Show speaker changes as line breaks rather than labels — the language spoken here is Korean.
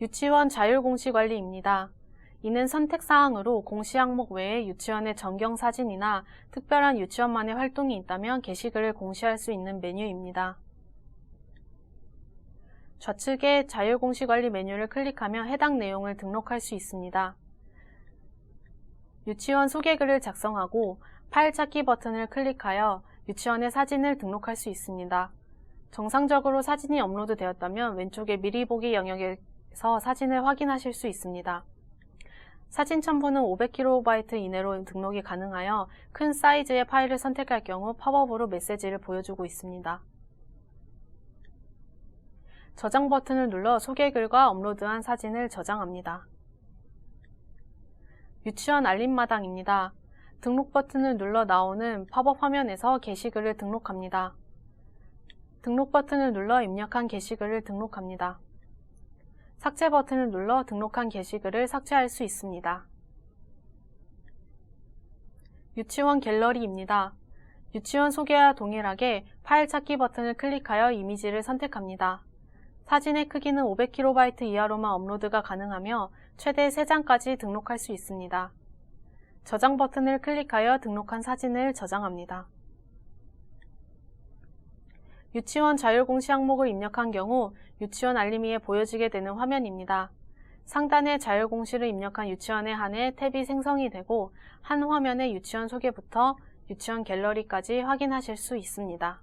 유치원 자율공시관리입니다. 이는 선택사항으로 공시 항목 외에 유치원의 전경 사진이나 특별한 유치원만의 활동이 있다면 게시글을 공시할 수 있는 메뉴입니다. 좌측에 자율공시관리 메뉴를 클릭하면 해당 내용을 등록할 수 있습니다. 유치원 소개글을 작성하고 파일 찾기 버튼을 클릭하여 유치원의 사진을 등록할 수 있습니다. 정상적으로 사진이 업로드 되었다면 왼쪽에 미리 보기 영역에 서 사진을 확인하실 수 있습니다. 사진 첨부는 500KB 이내로 등록이 가능하여 큰 사이즈의 파일을 선택할 경우 팝업으로 메시지를 보여주고 있습니다. 저장 버튼을 눌러 소개글과 업로드한 사진을 저장합니다. 유치원 알림마당입니다. 등록 버튼을 눌러 나오는 팝업 화면에서 게시글을 등록합니다. 등록 버튼을 눌러 입력한 게시글을 등록합니다. 삭제 버튼을 눌러 등록한 게시글을 삭제할 수 있습니다. 유치원 갤러리입니다. 유치원 소개와 동일하게 파일 찾기 버튼을 클릭하여 이미지를 선택합니다. 사진의 크기는 500KB 이하로만 업로드가 가능하며 최대 3장까지 등록할 수 있습니다. 저장 버튼을 클릭하여 등록한 사진을 저장합니다. 유치원 자율공시 항목을 입력한 경우 유치원 알림이에 보여지게 되는 화면입니다. 상단에 자율공시를 입력한 유치원에 한해 탭이 생성이 되고 한 화면에 유치원 소개부터 유치원 갤러리까지 확인하실 수 있습니다.